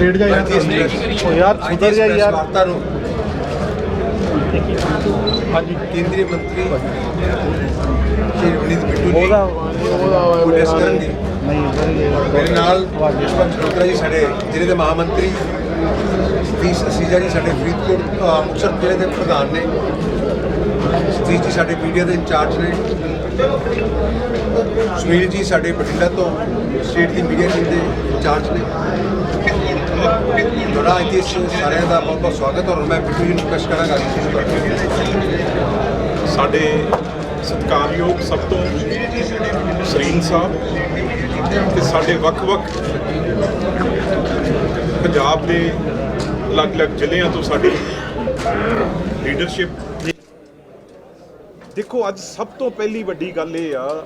Late ਜਾ ਯਾਰ। ਸੁਧਰ ਜਾ ਯਾਰ। ਵਾਰਤਾ ਨੂੰ। ਹਾਂਜੀ। ਕੇਂਦਰੀ ਮੰਤਰੀ ਸ਼੍ਰੀ ਵਨੀਤ ਬਿੱਟੂ ਜੀ ਉਹਦਾ ਉਹਦਾ ਉਡੈਸ ਕਰਨਗੇ। ਨਹੀਂ ਇੱਧਰ ਮੇਰੇ ਨਾਲ ਯਸ਼ਵੰਤ ਚੋਤਰਾ ਜੀ ਸਾਡੇ ਜ਼ਿਲ੍ਹੇ ਦੇ ਮਹਾਮੰਤਰੀ ਸਤੀਸ਼ ਅਸੀਜਾ ਜੀ ਸਾਡੇ ਫਰੀਦਕੋਟ ਮੁਕਤਸਰ ਜ਼ਿਲ੍ਹੇ ਦੇ ਪ੍ਰਧਾਨ ਨੇ। ਸਤੀਸ਼ ਜੀ ਸਾਡੇ ਮੀਡੀਆ ਦੇ ਇੰਚਾਰਜ ਨੇ। ਸੁਨੀਲ ਜੀ ਸਾਡੇ ਬਠਿੰਡਾ ਤੋਂ ਸਟੇਟ ਦੀ ਮੀਡੀਆ ਟੀਮ ਦੇ ਇੰਚਾਰਜ ਨੇ। ਤੁਹਾਡਾ ਇੱਥੇ ਇਸ ਸਾਰਿਆਂ ਦਾ ਬਹੁਤ ਬਹੁਤ ਸਵਾਗਤ ਔਰ ਮੈਂ ਬਿੱਟੂ ਜੀ ਨੂੰ ਰਿਕਵੈਸਟ ਕਰਾਂਗਾ ਸਾਡੇ ਸਤਿਕਾਰਯੋਗ ਸਭ ਤੋਂ ਸਰੀਨ ਸਾਹਿਬ ਤੇ ਸਾਡੇ ਵੱਖ-ਵੱਖ ਪੰਜਾਬ ਦੇ ਅਲੱਗ-ਅਲੱਗ ਜ਼ਿਲ੍ਹਿਆਂ ਤੋਂ ਸਾਡੀ ਲੀਡਰਸ਼ਿਪ ਦੇਖੋ, ਅੱਜ ਸਭ ਤੋਂ ਪਹਿਲੀ ਵੱਡੀ ਗੱਲ ਇਹ ਆ,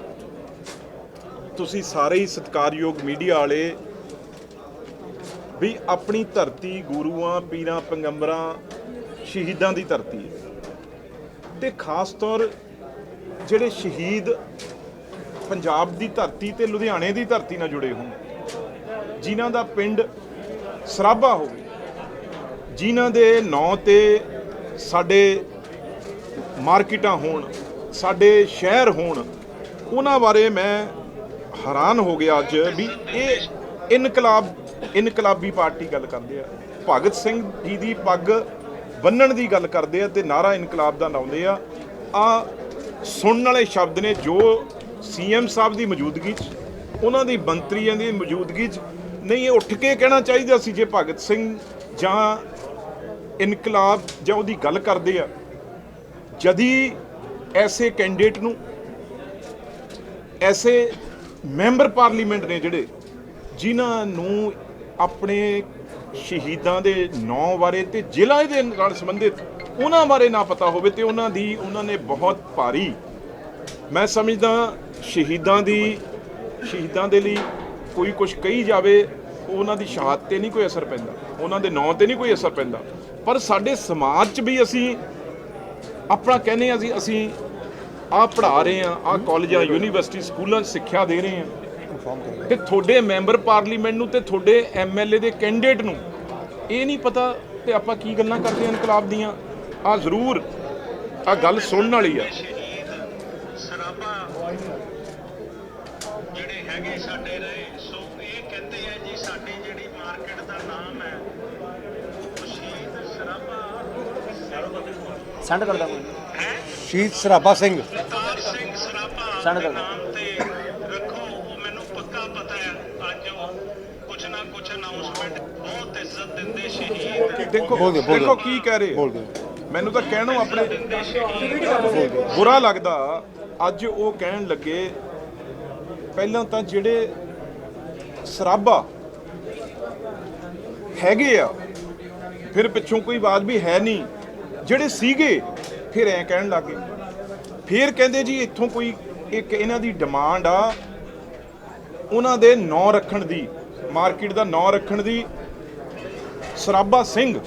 ਤੁਸੀਂ ਸਾਰੇ ਹੀ ਸਤਿਕਾਰਯੋਗ ਮੀਡੀਆ ਵਾਲੇ ਵੀ ਆਪਣੀ ਧਰਤੀ ਗੁਰੂਆਂ, ਪੀਰਾਂ, ਪੈਗੰਬਰਾਂ, ਸ਼ਹੀਦਾਂ ਦੀ ਧਰਤੀ ਹੈ। ਤੇ ਖਾਸ ਤੌਰ ਜਿਹੜੇ ਸ਼ਹੀਦ ਪੰਜਾਬ ਦੀ ਧਰਤੀ ਤੇ ਲੁਧਿਆਣੇ ਦੀ ਧਰਤੀ ਨਾਲ ਜੁੜੇ ਹੋਣ, ਜਿਨ੍ਹਾਂ ਦਾ ਪਿੰਡ ਸਰਾਭਾ ਹੋਵੇ, ਜਿਨ੍ਹਾਂ ਦੇ ਨਾਂ ਤੇ ਸਾਡੇ ਮਾਰਕੀਟਾਂ ਹੋਣ, ਸਾਡੇ ਸ਼ਹਿਰ ਹੋਣ, ਉਹਨਾਂ ਬਾਰੇ ਮੈਂ ਹੈਰਾਨ ਹੋ ਗਿਆ ਅੱਜ ਵੀ ਇਹ ਇਨਕਲਾਬ, ਇਨਕਲਾਬੀ ਪਾਰਟੀ ਗੱਲ ਕਰਦੇ ਆ। ਭਗਤ ਸਿੰਘ ਜੀ ਦੀ ਪੱਗ ਬੰਨਣ ਦੀ ਗੱਲ ਕਰਦੇ ਆ ਤੇ ਨਾਰਾ ਇਨਕਲਾਬ ਦਾ ਲਾਉਂਦੇ ਆ। ਆ ਸੁਣਨ ਵਾਲੇ ਸ਼ਬਦ ਨੇ ਜੋ ਸੀਐਮ ਸਾਹਿਬ ਦੀ ਮੌਜੂਦਗੀ 'ਚ, ਉਹਨਾਂ ਦੀ ਮੰਤਰੀਆਂ ਦੀ ਮੌਜੂਦਗੀ 'ਚ, ਨਹੀਂ, ਇਹ ਉੱਠ ਕੇ ਕਹਿਣਾ ਚਾਹੀਦਾ ਸੀ ਜੇ ਭਗਤ ਸਿੰਘ ਜਾਂ ਇਨਕਲਾਬ ਜਾਂ ਉਹਦੀ ਗੱਲ ਕਰਦੇ ਆ। ਜਦੀ ਐਸੇ ਕੈਂਡੀਡੇਟ ਨੂੰ ਐਸੇ ਮੈਂਬਰ ਪਾਰਲੀਮੈਂਟ ਨੇ ਜਿਹੜੇ ਜਿਨ੍ਹਾਂ ਨੂੰ ਆਪਣੇ ਸ਼ਹੀਦਾਂ ਦੇ ਨਾਂ ਬਾਰੇ ਤੇ ਜ਼ਿਲ੍ਹਾ ਦੇ ਨਾਲ ਸੰਬੰਧਿਤ ਉਹਨਾਂ ਬਾਰੇ ਨਾ ਪਤਾ ਹੋਵੇ ਤੇ ਉਹਨਾਂ ਦੀ ਉਹਨਾਂ ਨੇ ਬਹੁਤ ਭਾਰੀ ਮੈਂ ਸਮਝਦਾ ਸ਼ਹੀਦਾਂ ਦੀ ਸ਼ਹੀਦਾਂ ਦੇ ਲਈ ਕੋਈ ਕੁਝ ਕਹੀ ਜਾਵੇ, ਉਹਨਾਂ ਦੀ ਸ਼ਹਾਦਤ ਤੇ ਨਹੀਂ ਕੋਈ ਅਸਰ ਪੈਂਦਾ, ਉਹਨਾਂ ਦੇ ਨਾਂ ਤੇ ਨਹੀਂ ਕੋਈ ਅਸਰ ਪੈਂਦਾ। ਪਰ ਸਾਡੇ ਸਮਾਜ 'ਚ ਵੀ ਅਸੀਂ ਆਪਣਾ ਕਹਿੰਦੇ ਹਾਂ ਅਸੀਂ ਅਸੀਂ ਆਹ ਪੜ੍ਹਾ ਰਹੇ ਹਾਂ, ਆਹ ਕਾਲਜਾਂ ਯੂਨੀਵਰਸਿਟੀ ਸਕੂਲਾਂ 'ਚ ਸਿੱਖਿਆ ਦੇ ਰਹੇ ਹਾਂ। ਤੇ ਤੁਹਾਡੇ ਮੈਂਬਰ ਪਾਰਲੀਮੈਂਟ ਨੂੰ ਤੇ ਤੁਹਾਡੇ ਐਮਐਲਏ ਦੇ ਕੈਂਡੀਡੇਟ ਨੂੰ ਇਹ ਨਹੀਂ ਪਤਾ ਤੇ ਆਪਾਂ ਕੀ ਗੱਲਾਂ ਕਰਦੇ ਹਾਂ ਇਨਕਲਾਬ ਦੀਆਂ। ਆ ਜ਼ਰੂਰ ਆ ਗੱਲ ਸੁਣਨ ਵਾਲੀ ਆ ਸਰਾਬਾ ਜਿਹੜੇ ਹੈਗੇ ਸਾਡੇ ਰਹੇ ਸੋ ਇਹ ਕਹਿੰਦੇ ਆ ਜੀ ਸਾਡੀ ਜਿਹੜੀ ਮਾਰਕੀਟ ਦਾ ਨਾਮ ਹੈ ਉਹ ਸ਼ਹੀਦ ਸਰਾਬਾ ਸੈਂਡ ਕਰਦਾ ਕੋਈ ਸ਼ਹੀਦ ਸਰਾਭਾ ਸਿੰਘ ਕਰਤਾਰ ਸਿੰਘ ਸਰਾਬਾ ਸੈਂਡ ਕਰ। ਨਾਮ ਤੇ ਰੱਖੋ ਉਹ ਮੈਨੂੰ ਪੱਕਾ ਪਤਾ ਹੈ ਅੱਜ ਉਹ ਕੁਛ ਨਾ ਕੁਛ ਅਨਾਉਂਸਮੈਂਟ ਬਹੁਤ ਇੱਜ਼ਤ ਦਿੰਦੇ ਸ਼ਹੀਦ ਦੇਖੋ ਬੋਲ ਦਿਓ, ਬੋਲ ਦੇਖੋ। ਕੀ ਕਹਿ ਰਹੇ ਆ। ਬੋਲ ਦਿਓ। ਮੈਨੂੰ ਤਾਂ ਕਹਿਣੋਂ ਆਪਣੇ ਬੁਰਾ ਲੱਗਦਾ ਅੱਜ ਉਹ ਕਹਿਣ ਲੱਗੇ ਪਹਿਲਾਂ ਤਾਂ ਜਿਹੜੇ ਸਰਾਬਾ ਹੈਗੇ ਆ ਫਿਰ ਪਿੱਛੋਂ ਕੋਈ ਆਵਾਜ਼ ਵੀ ਹੈ ਨਹੀਂ ਜਿਹੜੇ ਸੀਗੇ, ਫਿਰ ਐ ਕਹਿਣ ਲੱਗੇ ਫਿਰ ਕਹਿੰਦੇ ਜੀ, ਇੱਥੋਂ ਕੋਈ ਇੱਕ ਇਹਨਾਂ ਦੀ ਡਿਮਾਂਡ ਆ, ਉਹਨਾਂ ਦੇ ਨਾਂ ਰੱਖਣ ਦੀ ਮਾਰਕੀਟ ਦਾ ਨਾਂ ਰੱਖਣ ਦੀ। ਸਰਾਬਾ ਸਿੰਘ।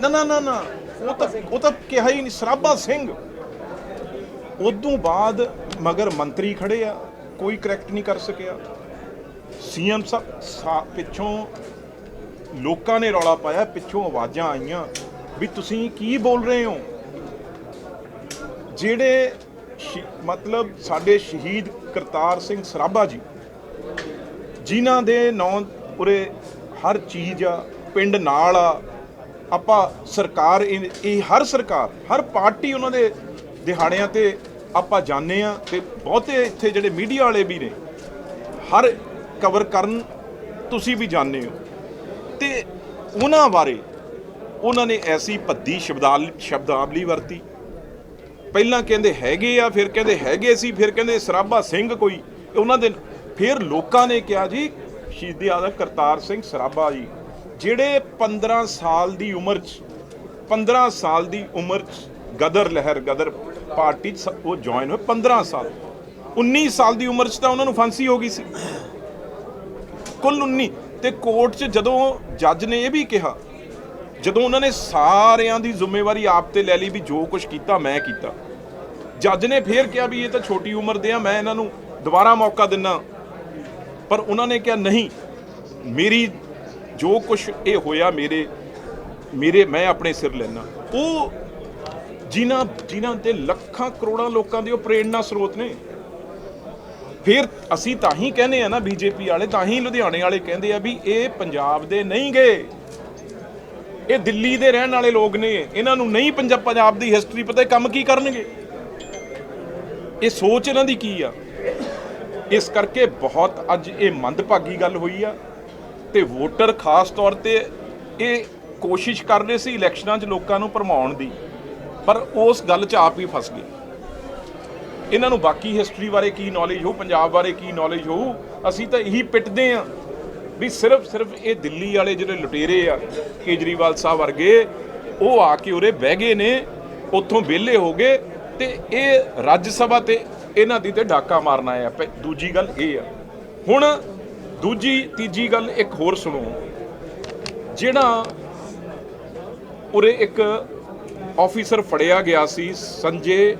ਨਾ ਨਾ ਨਾ ਨਾ, ਉਹ ਤਾਂ ਉਹ ਤਾਂ ਕਿਹਾ ਹੀ ਨਹੀਂ ਸਰਾਬਾ ਸਿੰਘ। ਉਦੋਂ ਬਾਅਦ ਮਗਰ ਮੰਤਰੀ ਖੜੇ ਆ, ਕੋਈ ਕਰੈਕਟ ਨਹੀਂ ਕਰ ਸਕਿਆ। ਸੀਐਮ ਸਾਹਿਬ ਪਿੱਛੋਂ ਲੋਕਾਂ ਨੇ ਰੌਲਾ ਪਾਇਆ, ਪਿੱਛੋਂ ਆਵਾਜ਼ਾਂ ਆਈਆਂ। ਵੀ ਤੁਸੀਂ ਕੀ ਬੋਲ ਰਹੇ ਹੋ? ਜਿਹੜੇ ਸ਼hi- ਮਤਲਬ ਸਾਡੇ ਸ਼ਹੀਦ ਕਰਤਾਰ ਸਿੰਘ ਸਰਾਭਾ ਜੀ, ਜਿਨ੍ਹਾਂ ਦੇ ਨਾਂ ਉਰੇ ਹਰ ਚੀਜ਼ ਆ, ਪਿੰਡ ਨਾਲ ਆ, ਆਪਾਂ ਸਰਕਾਰ ਇਹ ਇਹ ਹਰ ਸਰਕਾਰ, ਹਰ ਪਾਰਟੀ ਉਹਨਾਂ ਦੇ ਦਿਹਾੜਿਆਂ ਤੇ ਆਪਾਂ ਜਾਣਦੇ ਆ ਤੇ ਬਹੁਤੇ ਇੱਥੇ ਜਿਹੜੇ ਮੀਡੀਆ ਵਾਲੇ ਵੀ ਨੇ, ਹਰ ਕਵਰ ਕਰਨ ਤੁਸੀਂ ਵੀ ਜਾਣਦੇ ਹੋ। ਤੇ ਉਹਨਾਂ ਬਾਰੇ ਉਹਨਾਂ ਨੇ ਐਸੀ ਭੱਦੀ ਸ਼ਬਦਾਲ, ਸ਼ਬਦਾਵਲੀ ਵਰਤੀ। ਪਹਿਲਾਂ ਕਹਿੰਦੇ ਹੈਗੇ ਆ, ਫਿਰ ਕਹਿੰਦੇ ਹੈਗੇ ਸੀ, ਫਿਰ ਕਹਿੰਦੇ ਸਰਾਭਾ ਸਿੰਘ ਕੋਈ। ਉਹਨਾਂ ਦੇ ਫਿਰ ਲੋਕਾਂ ਨੇ ਕਿਹਾ ਜੀ, ਸ਼ਹੀਦੀ ਆਜ਼ਮ ਕਰਤਾਰ ਸਿੰਘ ਸਰਾਭਾ ਜੀ, ਜਿਹੜੇ 15 ਸਾਲ ਦੀ ਉਮਰ 'ਚ 15 ਸਾਲ ਦੀ ਉਮਰ 'ਚ ਗਦਰ ਲਹਿਰ, ਗਦਰ ਪਾਰਟੀ 'ਚ ਸ- ਉਹ ਜੁਆਇਨ ਹੋਏ 15 ਸਾਲ। 19 ਸਾਲ ਦੀ ਉਮਰ 'ਚ ਤਾਂ ਉਹਨਾਂ ਨੂੰ ਫਾਂਸੀ ਹੋ ਗਈ ਸੀ। ਕੁੱਲ 19 ਤੇ ਕੋਰਟ 'ਚ ਜਦੋਂ ਜੱਜ ਨੇ ਇਹ ਵੀ ਕਿਹਾ ਜਦੋਂ ਉਹਨਾਂ ਨੇ ਸਾਰਿਆਂ ਦੀ ਜ਼ਿੰਮੇਵਾਰੀ ਆਪ ਤੇ ਲੈ ਲਈ ਵੀ ਜੋ ਕੁਝ ਕੀਤਾ, ਮੈਂ ਕੀਤਾ। ਜੱਜ ਨੇ ਫੇਰ ਕਿਹਾ ਵੀ ਇਹ ਤਾਂ ਛੋਟੀ ਉਮਰ ਦੇ ਆ, ਮੈਂ ਇਹਨਾਂ ਨੂੰ ਦੁਬਾਰਾ ਮੌਕਾ ਦਿੰਨਾ। ਪਰ ਉਹਨਾਂ ਨੇ ਕਿਹਾ, ਨਹੀਂ, ਮੇਰੀ ਜੋ ਕੁਝ ਇਹ ਹੋਇਆ, ਮੇਰੇ ਮੇਰੇ, ਮੈਂ ਆਪਣੇ ਸਿਰ ਲੈਣਾ ਉਹ ਜਿਨ੍ਹਾਂ ਜਿਨ੍ਹਾਂ ਤੇ ਲੱਖਾਂ ਕਰੋੜਾਂ ਲੋਕਾਂ ਦੇ ਉਹ ਪ੍ਰੇਰਣਾ ਸਰੋਤ ਨੇ। ਫਿਰ ਅਸੀਂ ਤਾਂ ਹੀ ਕਹਿੰਦੇ ਆ ਨਾ, ਬੀਜੇਪੀ ਵਾਲੇ ਤਾਂ ਹੀ ਲੁਧਿਆਣੇ ਵਾਲੇ ਕਹਿੰਦੇ ਆ ਵੀ ਇਹ ਪੰਜਾਬ ਦੇ ਨਹੀਂ ਗਏ। ਇਹ ਦਿੱਲੀ ਦੇ ਰਹਿਣ ਵਾਲੇ ਲੋਕ ਨੇ, ਇਹਨਾਂ ਨੂੰ ਨਹੀਂ ਪੰਜਾਬ ਪੰਜਾਬ ਦੀ ਹਿਸਟਰੀ ਪਤਾ ਇਹ ਕੰਮ ਕੀ ਕਰਨਗੇ? ਇਹ ਸੋਚ ਇਹਨਾਂ ਦੀ ਕੀ ਆ? ਇਸ ਕਰਕੇ ਬਹੁਤ ਅੱਜ ਇਹ ਮੰਦਭਾਗੀ ਗੱਲ ਹੋਈ ਆ ਤੇ ਵੋਟਰ ਖਾਸ ਤੌਰ ਤੇ ਇਹ ਕੋਸ਼ਿਸ਼ ਕਰ ਰਹੇ ਸੀ ਇਲੈਕਸ਼ਨਾਂ 'ਚ ਲੋਕਾਂ ਨੂੰ ਭਰਮਾਉਣ ਦੀ, ਪਰ ਉਸ ਗੱਲ 'ਚ ਆਪ ਹੀ ਫਸ ਗਏ। ਇਹਨਾਂ ਨੂੰ ਬਾਕੀ ਹਿਸਟਰੀ ਬਾਰੇ ਕੀ ਨੌਲੇਜ ਹੋ ਪੰਜਾਬ ਬਾਰੇ ਕੀ ਨੌਲੇਜ ਹੋ ਅਸੀਂ ਤਾਂ ਇਹੀ ਪਿੱਟਦੇ ਆ ਵੀ ਸਿਰਫ ਸਿਰਫ ਇਹ ਦਿੱਲੀ ਵਾਲੇ ਜਿਹੜੇ ਲੁਟੇਰੇ ਆ, ਕੇਜਰੀਵਾਲ ਸਾਹਿਬ ਵਰਗੇ, ਉਹ ਆ ਕੇ ਉਰੇ ਬਹਿ ਗਏ ਨੇ, ਉੱਥੋਂ ਵਿਹਲੇ ਹੋ ਗਏ ਤੇ ਇਹ ਰਾਜ ਸਭਾ ਤੇ ਇਹਨਾਂ ਦੀ ਤੇ ਡਾਕਾ ਮਾਰਨਾ ਆ। ਪਹਿ- ਦੂਜੀ ਗੱਲ ਇਹ ਆ। ਹੁਣ ਦੂਜੀ, ਤੀਜੀ ਗੱਲ ਇੱਕ ਹੋਰ ਸੁਣੋ। ਜਿਹੜਾ ਉਰੇ ਇੱਕ ਆਫੀਸਰ ਫੜਿਆ ਗਿਆ ਸੀ, ਸੰਜੇ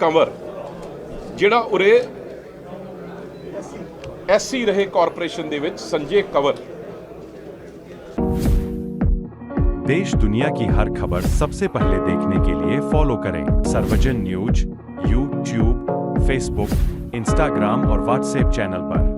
ਕੰਵਰ, ਜਿਹੜਾ ਉਰੇ ਐਸਸੀ ਰਹੇ ਕਾਰਪੋਰੇਸ਼ਨ ਦੇ ਵਿੱਚ ਸੰਜੇ ਕੰਵਰ देश दुनिया की हर खबर सबसे पहले देखने के लिए फॉलो करें Sarvajan news YouTube Facebook Instagram और व्हाट्सएप चैनल पर